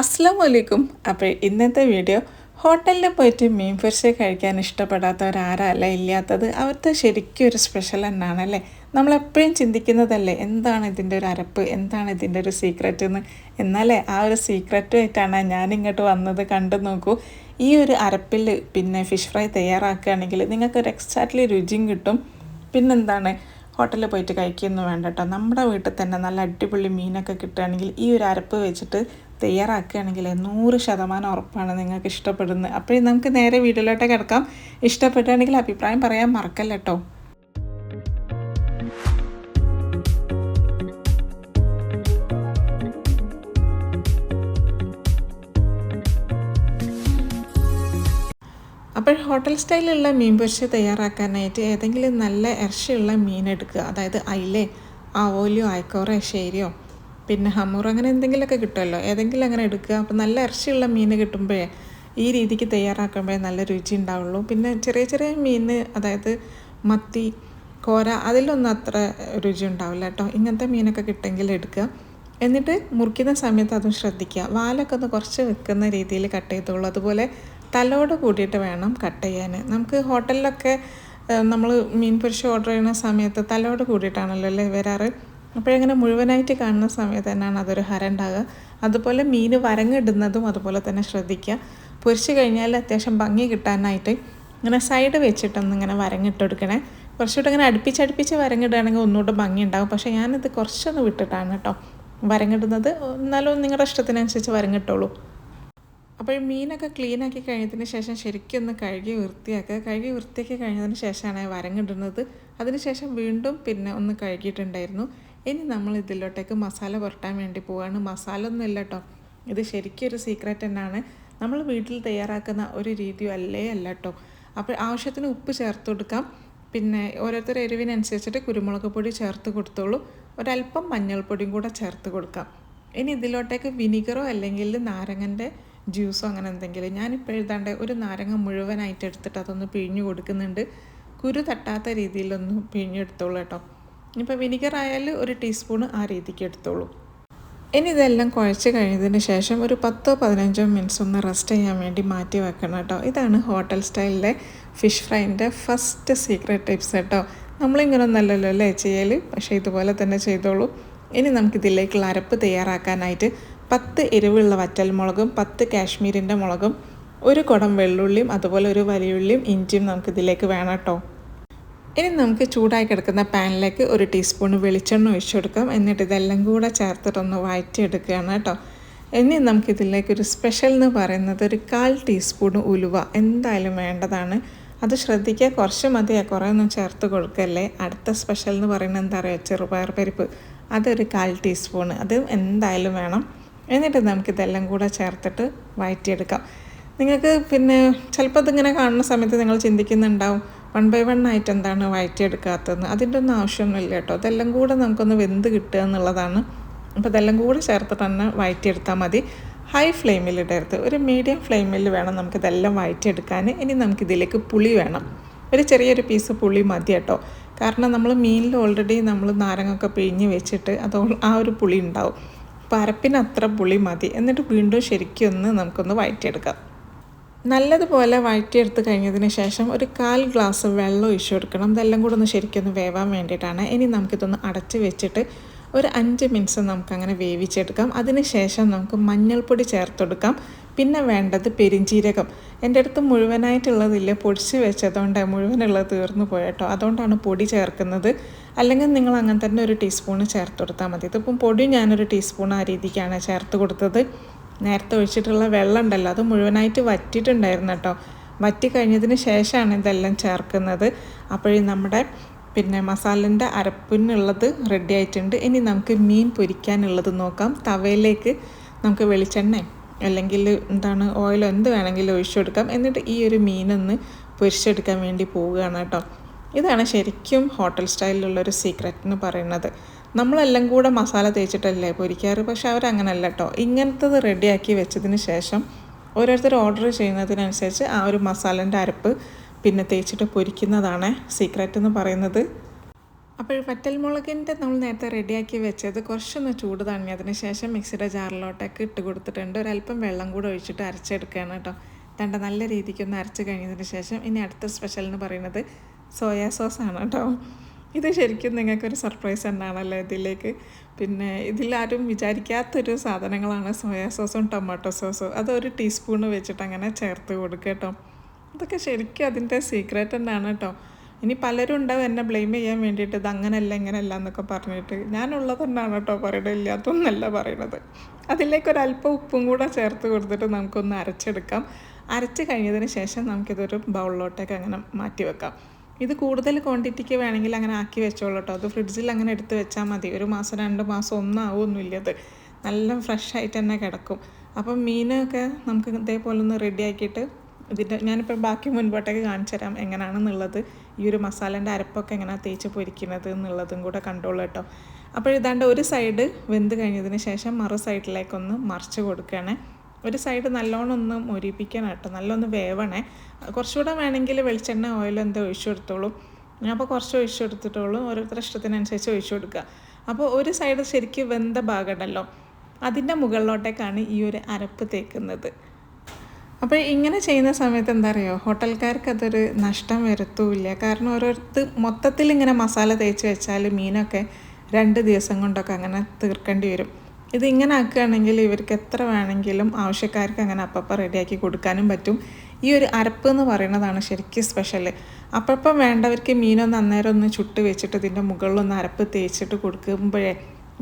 അസ്സാം വലൈക്കും അപ്പോൾ ഇന്നത്തെ വീഡിയോ ഹോട്ടലിൽ പോയിട്ട് മീൻ പൊരിച്ച് കഴിക്കാൻ ഇഷ്ടപ്പെടാത്തവരാരല്ല ഇല്ലാത്തത് അവിടുത്തെ ശരിക്കും ഒരു സ്പെഷ്യൽ തന്നെയാണ് അല്ലേ? നമ്മളെപ്പോഴും ചിന്തിക്കുന്നതല്ലേ എന്താണ് ഇതിന്റെ ഒരു അരപ്പ് എന്താണ് ഇതിന്റെ ഒരു സീക്രറ്റ് എന്ന്? എന്നാലേ ആ ഒരു സീക്രറ്റുമായിട്ടാണ് ഞാൻ ഇങ്ങോട്ട് വന്നത് കണ്ടു നോക്കൂ. ഈ ഒരു അരപ്പിൽ പിന്നെ ഫിഷ് ഫ്രൈ തയ്യാറാക്കുകയാണെങ്കിൽ നിങ്ങൾക്കൊരു എക്സാക്ട്ലി രുചിയും കിട്ടും. പിന്നെന്താണ്? ഹോട്ടലിൽ പോയിട്ട് കഴിക്കുകയൊന്നും വേണ്ട കേട്ടോ. നമ്മുടെ വീട്ടിൽ തന്നെ നല്ല അടിപൊളി മീനൊക്കെ കിട്ടുകയാണെങ്കിൽ ഈ ഒരു അരപ്പ് വെച്ചിട്ട് തയ്യാറാക്കുകയാണെങ്കിൽ നൂറ് ശതമാനം ഉറപ്പാണ് നിങ്ങൾക്ക് ഇഷ്ടപ്പെടുന്നത്. അപ്പോൾ നമുക്ക് നേരെ വീട്ടിലോട്ട് കിടക്കാം. ഇഷ്ടപ്പെട്ടുകയാണെങ്കിൽ അഭിപ്രായം പറയാൻ മറക്കല്ല കേട്ടോ. അപ്പോൾ ഹോട്ടൽ സ്റ്റൈലിലുള്ള മീൻ പൊരിച്ച് തയ്യാറാക്കാനായിട്ട് ഏതെങ്കിലും നല്ല ഇറച്ചിയുള്ള മീൻ എടുക്കുക. അതായത് അയിലേ ആവോലിയോ ആയിക്കോറോ ശേരിയോ പിന്നെ ഹമ്മൂർ അങ്ങനെ എന്തെങ്കിലുമൊക്കെ കിട്ടുമല്ലോ. ഏതെങ്കിലും അങ്ങനെ എടുക്കുക. അപ്പോൾ നല്ല ഇറച്ചിയുള്ള മീൻ കിട്ടുമ്പോഴേ ഈ രീതിക്ക് തയ്യാറാക്കുമ്പോഴേ നല്ല രുചി ഉണ്ടാവുള്ളൂ. പിന്നെ ചെറിയ ചെറിയ മീൻ അതായത് മത്തി കോര അതിലൊന്നും അത്ര രുചി ഉണ്ടാവില്ല കേട്ടോ. ഇങ്ങനത്തെ മീനൊക്കെ കിട്ടുമെങ്കിൽ എടുക്കുക. എന്നിട്ട് മുറിക്കുന്ന സമയത്ത് അതും ശ്രദ്ധിക്കുക. വാലൊക്കെ ഒന്ന് കുറച്ച് വെക്കുന്ന രീതിയിൽ കട്ട് ചെയ്തോളൂ. അതുപോലെ തലോട് കൂടിയിട്ട് വേണം കട്ട് ചെയ്യാൻ. നമുക്ക് ഹോട്ടലിലൊക്കെ നമ്മൾ മീൻ പൊരിച്ച് ഓർഡർ ചെയ്യുന്ന സമയത്ത് തലോട് കൂടിയിട്ടാണല്ലോ അല്ലേ വരാറ്? അപ്പോഴങ്ങനെ മുഴുവനായിട്ട് കാണുന്ന സമയത്ത് തന്നെയാണ് അതൊരു ഹര ഉണ്ടാകുക. അതുപോലെ മീൻ വരങ്ങിടുന്നതും അതുപോലെ തന്നെ ശ്രദ്ധിക്കുക. പൊരിച്ചു കഴിഞ്ഞാൽ അത്യാവശ്യം ഭംഗി കിട്ടാനായിട്ട് ഇങ്ങനെ സൈഡ് വെച്ചിട്ടൊന്ന് ഇങ്ങനെ വരങ്ങിട്ട് കൊടുക്കണേ. കുറച്ചുകൂടെ ഇങ്ങനെ അടുപ്പിച്ചടുപ്പിച്ച് വരങ്ങിടുകയാണെങ്കിൽ ഒന്നുകൂടെ ഭംഗി ഉണ്ടാകും. പക്ഷേ ഞാനിത് കുറച്ചൊന്ന് വിട്ടിട്ടാണ് കേട്ടോ. വരങ്ങിടുന്നത്. എന്നാലും നിങ്ങളുടെ ഇഷ്ടത്തിനനുസരിച്ച് വരങ്ങിട്ടോളൂ. അപ്പോൾ മീനൊക്കെ ക്ലീൻ ആക്കി കഴിഞ്ഞതിന് ശേഷം ശരിക്കും ഒന്ന് കഴുകി വൃത്തിയാക്കുക. കഴുകി വൃത്തിയാക്കി കഴിഞ്ഞതിന് ശേഷമാണ് വരങ്ങിടുന്നത്. അതിന് ശേഷം വീണ്ടും പിന്നെ ഒന്ന് കഴുകിയിട്ടുണ്ടായിരുന്നു. ഇനി നമ്മൾ ഇതിലോട്ടേക്ക് മസാല പുരട്ടാൻ വേണ്ടി പോവുകയാണ് മസാല ഒന്നും ഇല്ല കേട്ടോ ഇത് ശരിക്കും ഒരു സീക്രറ്റ് തന്നെയാണ്. നമ്മൾ വീട്ടിൽ തയ്യാറാക്കുന്ന ഒരു രീതിയോ അല്ലേ അല്ല കേട്ടോ അപ്പോൾ ആവശ്യത്തിന് ഉപ്പ് ചേർത്ത് കൊടുക്കാം. പിന്നെ ഓരോരുത്തർ എരിവിനനുസരിച്ചിട്ട് കുരുമുളക് പൊടി ചേർത്ത് കൊടുത്തോളൂ. ഒരല്പം മഞ്ഞൾപ്പൊടിയും കൂടെ ചേർത്ത് കൊടുക്കാം. ഇനി ഇതിലോട്ടേക്ക് വിനിഗറോ അല്ലെങ്കിൽ നാരങ്ങന്റെ ജ്യൂസോ അങ്ങനെ എന്തെങ്കിലും. ഞാനിപ്പോൾ എഴുതാണ്ട് ഒരു നാരങ്ങ മുഴുവനായിട്ട് എടുത്തിട്ട് അതൊന്ന് പിഴിഞ്ഞു കൊടുക്കുന്നുണ്ട്. കുരു തട്ടാത്ത രീതിയിലൊന്നും പിഴിഞ്ഞെടുത്തോളൂ കേട്ടോ ഇപ്പോൾ വിനിഗർ ആയാൽ ഒരു ടീസ്പൂൺ ആ രീതിക്ക് എടുത്തോളൂ. ഇനി ഇതെല്ലാം കുഴച്ച് കഴിഞ്ഞതിന് ശേഷം ഒരു പത്തോ പതിനഞ്ചോ മിനിറ്റ്സ് ഒന്ന് റെസ്റ്റ് ചെയ്യാൻ വേണ്ടി മാറ്റി വെക്കണം കേട്ടോ. ഇതാണ് ഹോട്ടൽ സ്റ്റൈലിലെ ഫിഷ് ഫ്രൈന്റെ ഫസ്റ്റ് സീക്രട്ട് ടിപ്സ് കേട്ടോ. നമ്മളിങ്ങനെ നല്ലല്ലോ അല്ലേ ചെയ്യൽ പക്ഷേ ഇതുപോലെ തന്നെ ചെയ്തോളൂ. ഇനി നമുക്കിതിലേക്കുള്ള അരപ്പ് തയ്യാറാക്കാനായിട്ട് പത്ത് എരിവുള്ള വറ്റൽമുളകും പത്ത് കാശ്മീരിന്റെ മുളകും ഒരു കുടം വെള്ളുള്ളിയും അതുപോലെ ഒരു വലിയുള്ളിയും ഇഞ്ചിയും നമുക്കിതിലേക്ക് വേണം കേട്ടോ. ഇനി നമുക്ക് ചൂടായി കിടക്കുന്ന പാനിലേക്ക് ഒരു ടീസ്പൂൺ വെളിച്ചെണ്ണ ഒഴിച്ചു കൊടുക്കാം. എന്നിട്ട് ഇതെല്ലാം കൂടെ ചേർത്തിട്ടൊന്ന് വഴറ്റിയെടുക്കുകയാണ് കേട്ടോ. ഇനി നമുക്കിതിലേക്ക് ഒരു സ്പെഷ്യൽ എന്ന് പറയുന്നത് ഒരു കാൽ ടീസ്പൂൺ ഉലുവ എന്തായാലും വേണ്ടതാണ്. അത് ശ്രദ്ധിക്കുക കുറച്ച് മതിയാ. കുറേ ഒന്നും ചേർത്ത് കൊടുക്കല്ലേ. അടുത്ത സ്പെഷ്യൽ എന്ന് പറയുന്നത് എന്താ പറയുക ചെറുപയർ പരിപ്പ്. അതൊരു കാൽ ടീസ്പൂൺ. അത് എന്തായാലും വേണം. എന്നിട്ട് നമുക്കിതെല്ലാം കൂടെ ചേർത്തിട്ട് വഴറ്റിയെടുക്കാം. നിങ്ങൾക്ക് പിന്നെ ചിലപ്പോൾ അതിങ്ങനെ കാണുന്ന സമയത്ത് നിങ്ങൾ ചിന്തിക്കുന്നുണ്ടാവും വൺ ബൈ വൺ ആയിട്ട് എന്താണ് വഴറ്റിയെടുക്കാത്തതെന്ന് അതിന്റെ ഒന്നും ആവശ്യമൊന്നുമില്ല കേട്ടോ. അതെല്ലാം കൂടെ നമുക്കൊന്ന് വെന്ത് കിട്ടുക എന്നുള്ളതാണ്. അപ്പോൾ ഇതെല്ലാം കൂടെ ചേർത്തിട്ട് തന്നെ വഴറ്റിയെടുത്താൽ മതി. ഹൈ ഫ്ലെയിമിൽ ഇടരുത്. ഒരു മീഡിയം ഫ്ലെയിമിൽ വേണം നമുക്കിതെല്ലാം വഴറ്റിയെടുക്കാൻ ഇനി നമുക്കിതിലേക്ക് പുളി വേണം. ഒരു ചെറിയൊരു പീസ് പുളി മതി കേട്ടോ. കാരണം നമ്മൾ മീനിൽ ഓൾറെഡി നമ്മൾ നാരങ്ങൊക്കെ പിഴിഞ്ഞ് വെച്ചിട്ട് അത് ആ ഒരു പുളി ഉണ്ടാവും. പരപ്പിന് അത്ര പുളി മതി. എന്നിട്ട് വീണ്ടും ശരിക്കും ഒന്ന് നമുക്കൊന്ന് വഴറ്റിയെടുക്കാം നല്ലതുപോലെ വഴറ്റിയെടുത്ത് കഴിഞ്ഞതിന് ശേഷം ഒരു കാൽ ഗ്ലാസ് വെള്ളം ഒഴിച്ചു കൊടുക്കണം. ഇതെല്ലാം കൂടെ ഒന്ന് ശരിക്കൊന്ന് വേവാൻ വേണ്ടിയിട്ടാണ്. ഇനി നമുക്കിതൊന്ന് അടച്ച് വെച്ചിട്ട് ഒരു അഞ്ച് മിനിറ്റ്സ് നമുക്കങ്ങനെ വേവിച്ചെടുക്കാം. അതിന് ശേഷം നമുക്ക് മഞ്ഞൾപ്പൊടി ചേർത്തെടുക്കാം പിന്നെ വേണ്ടത് പെരിഞ്ചീരകം. എന്റെ അടുത്ത് മുഴുവനായിട്ടുള്ളതില്ല പൊടിച്ച് വെച്ചതുകൊണ്ട് മുഴുവനുള്ളത് തീർന്നു പോയട്ടോ. അതുകൊണ്ടാണ് പൊടി ചേർക്കുന്നത്. അല്ലെങ്കിൽ നിങ്ങൾ അങ്ങനെ തന്നെ ഒരു ടീസ്പൂൺ ചേർത്ത് കൊടുത്താൽ മതി. ഇതിപ്പം പൊടി ഞാനൊരു ടീസ്പൂൺ ആ രീതിക്കാണ് ചേർത്ത് കൊടുത്തത്. നേരത്തെ ഒഴിച്ചിട്ടുള്ള വെള്ളം ഉണ്ടല്ലോ അത് മുഴുവനായിട്ട് വറ്റിയിട്ടുണ്ടായിരുന്നു കേട്ടോ. വറ്റി കഴിഞ്ഞതിന് ശേഷമാണ് ഇതെല്ലാം ചേർക്കുന്നത്. അപ്പോഴും നമ്മുടെ പിന്നെ മസാലന്റെ അരപ്പിനുള്ളത് റെഡി ആയിട്ടുണ്ട്. ഇനി നമുക്ക് മീൻ പൊരിക്കാനുള്ളത് നോക്കാം. തവയിലേക്ക് നമുക്ക് വെളിച്ചെണ്ണ അല്ലെങ്കിൽ എന്താണ് ഓയിലോ എന്ത് വേണമെങ്കിലും ഒഴിച്ചു കൊടുക്കാം. എന്നിട്ട് ഈ ഒരു മീനൊന്ന് പൊരിച്ചെടുക്കാൻ വേണ്ടി പോവുകയാണ് കേട്ടോ. ഇതാണ് ശരിക്കും ഹോട്ടൽ സ്റ്റൈലിലുള്ളൊരു സീക്രറ്റ് എന്ന് പറയുന്നത്. നമ്മളെല്ലാം കൂടെ മസാല തേച്ചിട്ടല്ലേ പൊരിക്കാറ്? പക്ഷെ അവരങ്ങനല്ല കേട്ടോ ഇങ്ങനത്തത് റെഡിയാക്കി വെച്ചതിന് ശേഷം ഓരോരുത്തർ ഓർഡർ ചെയ്യുന്നതിനനുസരിച്ച് ആ ഒരു മസാലന്റെ അരപ്പ് പിന്നെ തേച്ചിട്ട് പൊരിക്കുന്നതാണ് സീക്രറ്റ് എന്ന് പറയുന്നത്. അപ്പോൾ വറ്റൽമുളകിന്റെ നമ്മൾ നേരത്തെ റെഡിയാക്കി വെച്ചത് കുറച്ചൊന്ന് ചൂട് തണിഞ്ഞതിന് ശേഷം മിക്സിയുടെ ജാറിലോട്ടൊക്കെ ഇട്ട് കൊടുത്തിട്ടുണ്ട്. ഒരല്പം വെള്ളം കൂടെ ഒഴിച്ചിട്ട് അരച്ചെടുക്കുകയാണ് കേട്ടോ തണ്ട നല്ല രീതിക്കൊന്ന് അരച്ച് കഴിഞ്ഞതിന് ശേഷം ഇനി അടുത്ത സ്പെഷ്യൽ എന്ന് പറയുന്നത് സോയാ സോസാണ് കേട്ടോ ഇത് ശരിക്കും നിങ്ങൾക്കൊരു സർപ്രൈസ് തന്നെയാണല്ലോ ഇതിലേക്ക്. പിന്നെ ഇതിലാരും വിചാരിക്കാത്തൊരു സാധനങ്ങളാണ് സോയാ സോസും ടൊമാറ്റോ സോസും. അതൊരു ടീസ്പൂൺ വെച്ചിട്ട് അങ്ങനെ ചേർത്ത് കൊടുക്കുക കേട്ടോ. അതൊക്കെ ശരിക്കും അതിന്റെ സീക്രട്ട് തന്നെയാണ് കേട്ടോ. ഇനി പലരും ഉണ്ടാവും എന്നെ ബ്ലെയിം ചെയ്യാൻ വേണ്ടിയിട്ട് ഇത് അങ്ങനെയല്ല ഇങ്ങനെയല്ല എന്നൊക്കെ പറഞ്ഞിട്ട്. ഞാനുള്ളത് തന്നെയാണ് കേട്ടോ പറയുന്നത് ഇല്ലാത്തൊന്നല്ല പറയണത്. അതിലേക്ക് ഒരു അല്പം ഉപ്പും കൂടെ ചേർത്ത് കൊടുത്തിട്ട് നമുക്കൊന്ന് അരച്ചെടുക്കാം. അരച്ച് കഴിഞ്ഞതിന് ശേഷം നമുക്കിതൊരു ബൗളിലോട്ടേക്ക് അങ്ങനെ മാറ്റി വെക്കാം. ഇത് കൂടുതൽ ക്വാണ്ടിറ്റിക്ക് വേണമെങ്കിൽ അങ്ങനെ ആക്കി വെച്ചോളൂ കേട്ടോ അത് ഫ്രിഡ്ജിൽ അങ്ങനെ എടുത്ത് വെച്ചാൽ മതി. ഒരു മാസം രണ്ട് മാസം ഒന്നും ആവുമൊന്നുമില്ല അത്. നല്ല ഫ്രഷ് ആയിട്ട് തന്നെ കിടക്കും. അപ്പം മീനൊക്കെ നമുക്ക് ഇതേപോലെ ഒന്ന് റെഡി ആക്കിയിട്ട് ഇതിന്റെ ഞാനിപ്പോൾ ബാക്കി മുൻപോട്ടേക്ക് കാണിച്ചു തരാം എങ്ങനെയാണെന്നുള്ളത് ഈ ഒരു മസാലേന്റെ അരപ്പൊക്കെ എങ്ങനെയാണ് തേച്ച് പൊരിക്കുന്നത് എന്നുള്ളതും കൂടെ കണ്ടോളൂ കേട്ടോ അപ്പോൾ ഇതാണ്ട് ഒരു സൈഡ് വെന്ത് കഴിഞ്ഞതിന് ശേഷം മറു സൈഡിലേക്കൊന്ന് മറിച്ച് കൊടുക്കുകയാണ്. ഒരു സൈഡ് നല്ലോണം ഒന്ന് മൊരിപ്പിക്കണം കേട്ടോ. നല്ലൊന്ന് വേവണേ. കുറച്ചുകൂടെ വേണമെങ്കിൽ വെളിച്ചെണ്ണ ഓയിൽ എന്തോ ഒഴിച്ചു കൊടുത്തോളൂ. അപ്പോൾ കുറച്ച് ഒഴിച്ചു കൊടുത്തിട്ടുള്ളൂ ഓരോരുത്തരുടെ ഇഷ്ടത്തിനനുസരിച്ച് ഒഴിച്ചു കൊടുക്കുക. അപ്പോൾ ഒരു സൈഡ് ശരിക്കും വെന്ത ഭാഗമുണ്ടല്ലോ. അതിന്റെ മുകളിലോട്ടേക്കാണ് ഈ ഒരു അരപ്പ് തേക്കുന്നത്. അപ്പോൾ ഇങ്ങനെ ചെയ്യുന്ന സമയത്ത് എന്താ പറയുക ഹോട്ടൽക്കാർക്ക് അതൊരു നഷ്ടം വരുത്തുമില്ല കാരണം ഓരോരുത്തർ മൊത്തത്തിൽ ഇങ്ങനെ മസാല തേച്ച് വെച്ചാൽ മീനൊക്കെ രണ്ട് ദിവസം കൊണ്ടൊക്കെ അങ്ങനെ തീർക്കേണ്ടി വരും. ഇത് ഇങ്ങനെ ആക്കുകയാണെങ്കിൽ ഇവർക്ക് എത്ര വേണമെങ്കിലും ആവശ്യക്കാർക്ക് അങ്ങനെ അപ്പപ്പം റെഡിയാക്കി കൊടുക്കാനും പറ്റും. ഈ ഒരു അരപ്പ് എന്ന് പറയുന്നതാണ് ശരിക്കും സ്പെഷ്യൽ അപ്പം വേണ്ടവർക്ക് മീനൊന്ന് അന്നേരം ഒന്ന് ചുട്ട് വെച്ചിട്ട് ഇതിന്റെ മുകളിലൊന്ന് അരപ്പ് തേച്ചിട്ട് കൊടുക്കുമ്പോഴേ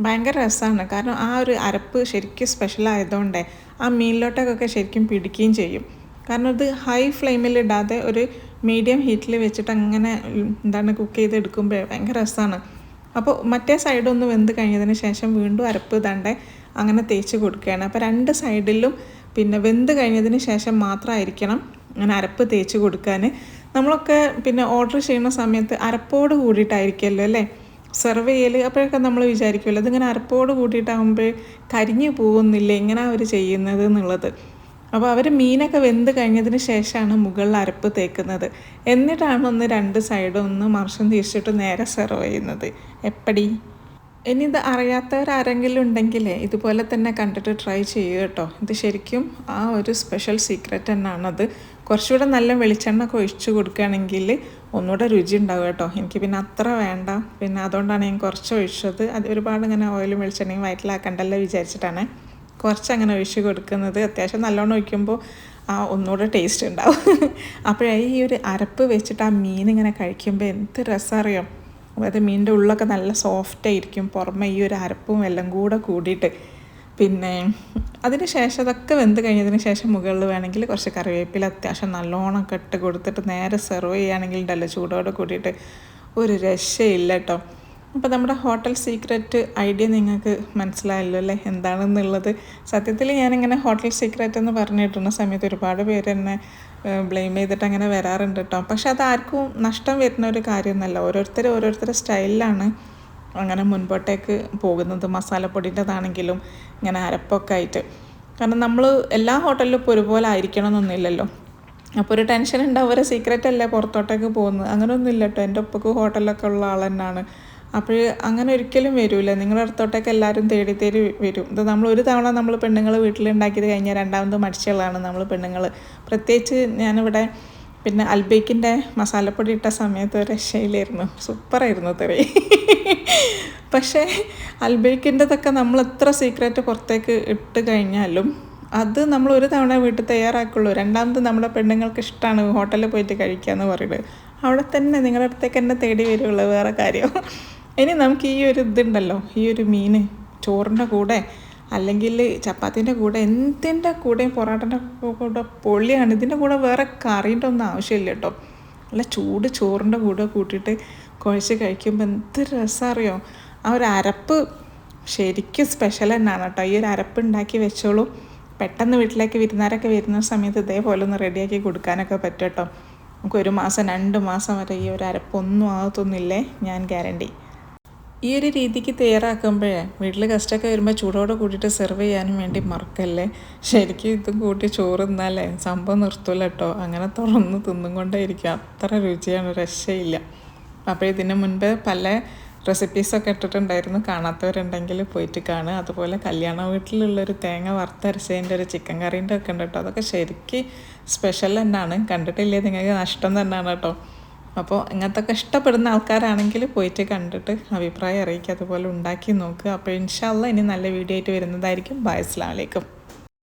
ഭയങ്കര രസമാണ്. കാരണം ആ ഒരു അരപ്പ് ശരിക്കും സ്പെഷ്യൽ ആയതുകൊണ്ടേ ആ മീനിലോട്ടൊക്കെ ശരിക്കും പിടിക്കുകയും ചെയ്യും. കാരണം ഇത് ഹൈ ഫ്ലെയിമിൽ ഇടാതെ ഒരു മീഡിയം ഹീറ്റിൽ വെച്ചിട്ട് അങ്ങനെ എന്താണ് കുക്ക് ചെയ്ത് ചെയ്തെടുക്കുമ്പോൾ ഭയങ്കര രസമാണ്. അപ്പോൾ മറ്റേ സൈഡൊന്ന് വെന്ത് കഴിഞ്ഞതിന് ശേഷം വീണ്ടും അരപ്പ് തണ്ടേ അങ്ങനെ തേച്ച് കൊടുക്കുകയാണ്. അപ്പോൾ രണ്ട് സൈഡിലും പിന്നെ വെന്ത് കഴിഞ്ഞതിന് ശേഷം മാത്രമായിരിക്കണം അങ്ങനെ അരപ്പ് തേച്ച് കൊടുക്കാൻ നമ്മളൊക്കെ പിന്നെ ഓർഡർ ചെയ്യുന്ന സമയത്ത് അരപ്പോട് കൂടിയിട്ടായിരിക്കുമല്ലോ അല്ലേ? സെർവ് ചെയ്യൽ അപ്പോഴൊക്കെ നമ്മൾ വിചാരിക്കുമല്ലോ അതിങ്ങനെ അരപ്പോട് കൂട്ടിയിട്ടാകുമ്പോൾ കരിഞ്ഞു പോകുന്നില്ല എങ്ങനെ അവർ ചെയ്യുന്നത് എന്നുള്ളത്. അപ്പോൾ അവർ മീനൊക്കെ വെന്ത് കഴിഞ്ഞതിന് ശേഷമാണ് മുകളിൽ അരപ്പ് തേക്കുന്നത്. എന്നിട്ടാണ് ഒന്ന് രണ്ട് സൈഡും ഒന്ന് മർഷം തിരിച്ചിട്ട് നേരെ സെർവ് ചെയ്യുന്നത്. എപ്പടി? ഇനി ഇത് അറിയാത്തവരാരെങ്കിലും ഉണ്ടെങ്കിലേ ഇതുപോലെ തന്നെ കണ്ടിട്ട് ട്രൈ ചെയ്യുക കേട്ടോ. ഇത് ശരിക്കും ആ ഒരു സ്പെഷ്യൽ സീക്രറ്റ് തന്നെയാണത് കുറച്ചുകൂടെ നല്ല വെളിച്ചെണ്ണ ഒക്കെ ഒഴിച്ചു കൊടുക്കുകയാണെങ്കിൽ ഒന്നുകൂടെ രുചി ഉണ്ടാവും കേട്ടോ. എനിക്ക് പിന്നെ അത്ര വേണ്ട. പിന്നെ അതുകൊണ്ടാണ് ഞാൻ കുറച്ച് ഒഴിച്ചത്. അത് ഒരുപാട് ഇങ്ങനെ ഓയിലും വെളിച്ചെണ്ണയും വയറ്റിലാക്കണ്ടല്ലോ വിചാരിച്ചിട്ടാണ്. കുറച്ച് അങ്ങനെ ഒഴിച്ച് കൊടുക്കുന്നത്. അത്യാവശ്യം നല്ലോണം ഒഴിക്കുമ്പോൾ ആ ഒന്നുകൂടെ ടേസ്റ്റ് ഉണ്ടാവും. അപ്പോഴായി ഈ ഒരു അരപ്പ് വെച്ചിട്ട് ആ മീൻ ഇങ്ങനെ കഴിക്കുമ്പോൾ എന്ത് രസം അറിയാം? അതായത് മീനിന്റെ ഉള്ളൊക്കെ നല്ല സോഫ്റ്റ് ആയിരിക്കും. പുറമെ ഈ ഒരു അരപ്പും എല്ലാം കൂടെ കൂടിയിട്ട്. പിന്നെ അതിന് ശേഷം അതൊക്കെ വെന്ത് കഴിഞ്ഞതിന് ശേഷം മുകളിൽ വേണമെങ്കിൽ കുറച്ച് കറിവേപ്പില അത്യാവശ്യം നല്ലോണം കെട്ട് കൊടുത്തിട്ട് നേരെ സെർവ് ചെയ്യുകയാണെങ്കിൽ ഉണ്ടല്ലോ ചൂടോടെ കൂടിയിട്ട്. ഒരു രക്ഷയില്ല കേട്ടോ. അപ്പോൾ നമ്മുടെ ഹോട്ടൽ സീക്രറ്റ് ഐഡിയ നിങ്ങൾക്ക് മനസ്സിലായല്ലോ അല്ലേ? എന്താണെന്നുള്ളത്. സത്യത്തിൽ ഞാനിങ്ങനെ ഹോട്ടൽ സീക്രറ്റ് എന്ന് പറഞ്ഞിട്ടുന്ന സമയത്ത് ഒരുപാട് പേര് എന്നെ ബ്ലെയിം ചെയ്തിട്ട് അങ്ങനെ വരാറുണ്ട് കേട്ടോ പക്ഷെ അത് ആർക്കും നഷ്ടം വരുന്ന ഒരു കാര്യമൊന്നുമല്ല. ഓരോരുത്തർ ഓരോരുത്തരുടെ സ്റ്റൈലിലാണ് അങ്ങനെ മുൻപോട്ടേക്ക് പോകുന്നത്. മസാലപ്പൊടിന്റെതാണെങ്കിലും ഇങ്ങനെ അരപ്പൊക്കെ ആയിട്ട്. കാരണം നമ്മൾ എല്ലാ ഹോട്ടലിലും ഇപ്പോൾ ഒരുപോലെ ആയിരിക്കണം എന്നൊന്നുമില്ലല്ലോ അപ്പോൾ ഒരു ടെൻഷൻ ഉണ്ടാവും ഒരു സീക്രറ്റ് അല്ലേ പുറത്തോട്ടേക്ക് പോകുന്നത്? അങ്ങനെയൊന്നുമില്ല കേട്ടോ എന്റെ ഒപ്പക്ക് ഹോട്ടലിലൊക്കെ ഉള്ള ആൾ തന്നെയാണ്. അപ്പോൾ അങ്ങനെ ഒരിക്കലും വരില്ല നിങ്ങളുടെ അടുത്തോട്ടേക്ക് എല്ലാവരും തേടി തേടി വരും. ഇത് നമ്മൾ ഒരു തവണ നമ്മൾ പെണ്ണുങ്ങൾ വീട്ടിലുണ്ടാക്കിയത് കഴിഞ്ഞാൽ രണ്ടാമത് മടിച്ചുകളാണ് നമ്മൾ പെണ്ണുങ്ങൾ പ്രത്യേകിച്ച് ഞാനിവിടെ പിന്നെ അൽബേക്കിന്റെ മസാലപ്പൊടി ഇട്ട സമയത്ത് രക്ഷയിലായിരുന്നു സൂപ്പറായിരുന്നു തെറി പക്ഷേ അൽബേക്കിന്റെതൊക്കെ നമ്മൾ എത്ര സീക്രറ്റ് പുറത്തേക്ക് ഇട്ട് കഴിഞ്ഞാലും അത് നമ്മൾ ഒരു തവണ വീട്ടിൽ തയ്യാറാക്കുള്ളൂ. രണ്ടാമത് നമ്മുടെ പെണ്ണുങ്ങൾക്ക് ഇഷ്ടമാണ് ഹോട്ടലിൽ പോയിട്ട് കഴിക്കുക എന്ന് പറയുന്നത് അവിടെ തന്നെ നിങ്ങളുടെ അടുത്തേക്ക് തന്നെ തേടി വരുള്ളൂ വേറെ കാര്യം. ഇനി നമുക്ക് ഈ ഒരു ഇതുണ്ടല്ലോ ഈ ഒരു മീൻ ചോറിന്റെ കൂടെ അല്ലെങ്കിൽ ചപ്പാത്തിന്റെ കൂടെ എന്തിന്റെ കൂടെ പൊറോട്ടന്റെ കൂടെ പൊള്ളിയാണ്. ഇതിന്റെ കൂടെ വേറെ കറീന്റെ ഒന്നും ആവശ്യമില്ല കേട്ടോ. നല്ല ചൂട് ചോറിന്റെ കൂടെ കൂട്ടിയിട്ട് കുഴച്ച് കഴിക്കുമ്പോൾ എന്ത് രസമറിയോ ആ ഒരു അരപ്പ് ശരിക്കും സ്പെഷ്യൽ തന്നെയാണ് കേട്ടോ. ഈ ഒരു അരപ്പ് ഉണ്ടാക്കി വെച്ചോളൂ. പെട്ടെന്ന് വീട്ടിലേക്ക് വിരുന്നാരൊക്കെ വരുന്ന സമയത്ത് ഇതേപോലെ ഒന്ന് റെഡിയാക്കി കൊടുക്കാനൊക്കെ പറ്റും കേട്ടോ. നമുക്ക് ഒരു മാസം രണ്ട് മാസം വരെ ഈ ഒരു അരപ്പൊന്നും ആകത്തൊന്നുമില്ലേ? ഞാൻ ഗ്യാരണ്ടി ഈ ഒരു രീതിക്ക് തയ്യാറാക്കുമ്പോഴേ വീട്ടിൽ ഗസ്റ്റൊക്കെ വരുമ്പോൾ ചൂടോടെ കൂട്ടിയിട്ട് സെർവ് ചെയ്യാനും വേണ്ടി മറക്കല്ലേ? ശരിക്കും ഇതും കൂട്ടി ചോറ് തിന്നാലേ സംഭവം നിർത്തൂല കേട്ടോ അങ്ങനെ തുറന്ന് തിന്നും കൊണ്ടേ ഇരിക്കും അത്ര രുചിയാണ് രക്ഷയില്ല. അപ്പോൾ ഇതിന് മുൻപ് പല റെസിപ്പീസൊക്കെ ഇട്ടിട്ടുണ്ടായിരുന്നു. കാണാത്തവരുണ്ടെങ്കിൽ പോയിട്ട് കാണുക. അതുപോലെ കല്യാണ വീട്ടിലുള്ളൊരു തേങ്ങ വറുത്തരച്ചതിന്റെ ഒരു ചിക്കൻ കറീന്റെ ഒക്കെ ഉണ്ട് കേട്ടോ. അതൊക്കെ ശരിക്കും സ്പെഷ്യൽ തന്നെയാണ്. കണ്ടിട്ടില്ലേ? നിങ്ങൾക്ക് നഷ്ടം തന്നെയാണ് കേട്ടോ. അപ്പോൾ ഇങ്ങനത്തൊക്കെ ഇഷ്ടപ്പെടുന്ന ആൾക്കാരാണെങ്കിൽ പോയിട്ട് കണ്ടിട്ട് അഭിപ്രായം അറിയിക്കുക അതുപോലെ ഉണ്ടാക്കി നോക്കുക. അപ്പോൾ ഇൻഷാല്ല ഇനി നല്ല വീഡിയോ ആയിട്ട് വരുന്നതായിരിക്കും. ബൈ അസ്ലാം വലൈക്കും